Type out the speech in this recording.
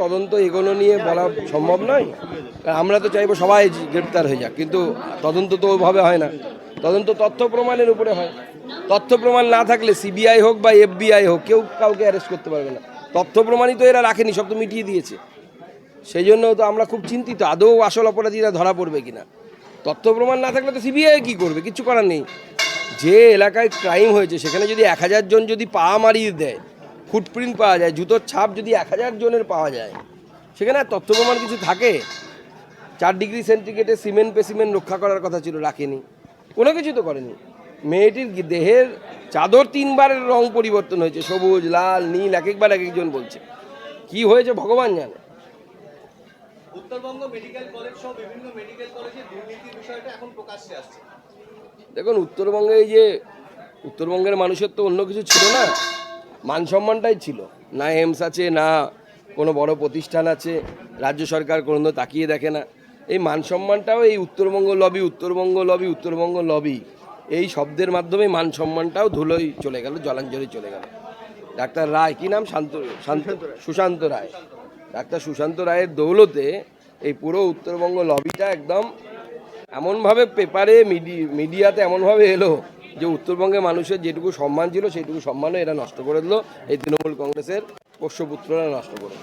তদন্ত এগোনো নিয়ে বলা সম্ভব নয়। আমরা তো চাইব সবাই গ্রেপ্তার হয়ে যাক, কিন্তু তদন্ত তো ওইভাবে হয় না। তদন্ত তথ্য প্রমাণের উপরে হয়। তথ্য প্রমাণ না থাকলে সিবিআই হোক বা এফবিআই হোক, কেউ কাউকে অ্যারেস্ট করতে পারবে না। তথ্য প্রমাণই তো এরা রাখেনি, সব তো মিটিয়ে দিয়েছে। সেই জন্য তো আমরা খুব চিন্তিত, আদৌ আসল অপরাধীরা ধরা পড়বে কিনা। তথ্য প্রমাণ না থাকলে তো সিবিআই কি করবে কিছু করার নেই। যে এলাকায় ক্রাইম হয়েছে, সেখানে যদি এক হাজার জন যদি পা মারিয়ে দেয় ফুটপ্রিন্ট পাওয়া যায় জুতোর ছাপ যদি এক হাজার জনের পাওয়া যায় সেখানে আর তথ্য প্রমাণ কিছু থাকে? চার ডিগ্রি সেন্টিগ্রেডে সিমেন্ট পেসিমেন্ট রক্ষা করার কথা ছিল রাখেনি। কোনো কিছু তো করেনি। মেয়েটির দেহের চাদর তিনবারের রং পরিবর্তন হয়েছে সবুজ লাল নীল এক একবার এক একজন বলছে। কি হয়েছে ভগবান জানে? উত্তরবঙ্গ মেডিকেল কলেজ সহ বিভিন্ন মেডিকেল কলেজে দুর্নীতির বিষয়টা এখন প্রকাশ্যে আসছে। দেখুন উত্তরবঙ্গে এই যে উত্তরবঙ্গের মানুষের তো অন্য কিছু ছিল না। মান সম্মানটাই ছিল। না এমস আছে না কোনো বড় প্রতিষ্ঠান আছে রাজ্য সরকার কোনো তাকিয়ে দেখে না। এই মান সম্মানটাও এই Uttarbanga lobby Uttarbanga lobby Uttarbanga lobby এই শব্দের মাধ্যমে মান সম্মানটাও ধুলোই চলে গেল জলাঞ্জলি চলে গেল। ডাক্তার রায় কি নাম? শান্ত শান্ত সুশান্ত রায়। ডাক্তার সুশান্ত রায়ের দৌলতে এই পুরো উত্তরবঙ্গ লবিটা একদম এমনভাবে পেপারে মিডিয়াতে এমনভাবে এলো যে উত্তরবঙ্গের মানুষের যেটুকু সম্মান ছিল, সেইটুকু সম্মানও এরা নষ্ট করে দিল এই তৃণমূল কংগ্রেসের পোষ্যপুত্ররা নষ্ট করে।